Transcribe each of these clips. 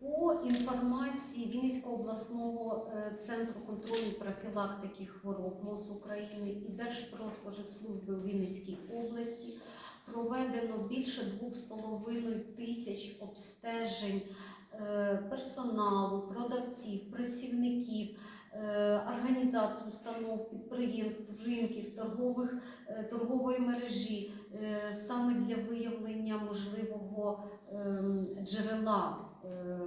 По інформації Вінницького обласного е, центру контролю профілактики хвороб МОЗ України і Держпродспоживслужби у Вінницькій області проведено більше 2,5 тисяч обстежень е, персоналу, продавців, працівників, е, організацій, установ, підприємств, ринків, торгових, торгової мережі саме для виявлення можливого джерела е,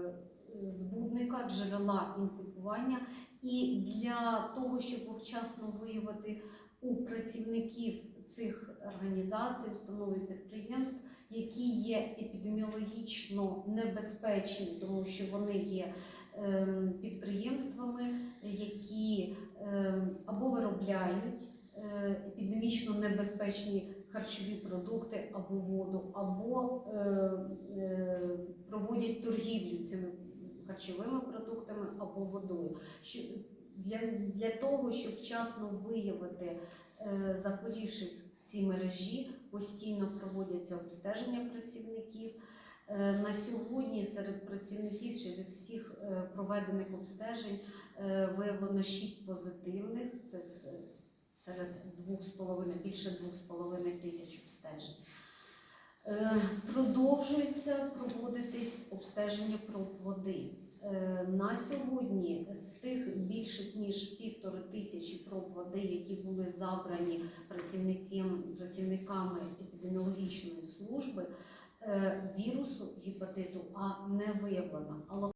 збудника, джерела інфікування, і для того, щоб вчасно виявити у працівників цих організацій, установ і підприємств, які є епідеміологічно небезпечні, тому що вони є ем, підприємствами, які ем, або виробляють е, епідемічно небезпечні харчові продукти або воду, або е, е, проводять торгівлю цими харчовими продуктами або водою. Для, для того, щоб вчасно виявити е, захворівших в цій мережі, постійно проводяться обстеження працівників. Е, На сьогодні серед працівників серед всіх е, проведених обстежень е, виявлено 6 позитивних. Це з- серед 2,5, більше 2,5 тисяч обстежень. Е, Продовжується проводитись обстеження проб води. Е, На сьогодні з тих більше ніж півтори тисячі проб води, які були забрані працівниками епідеміологічної служби, е, вірусу гепатиту А не виявлено.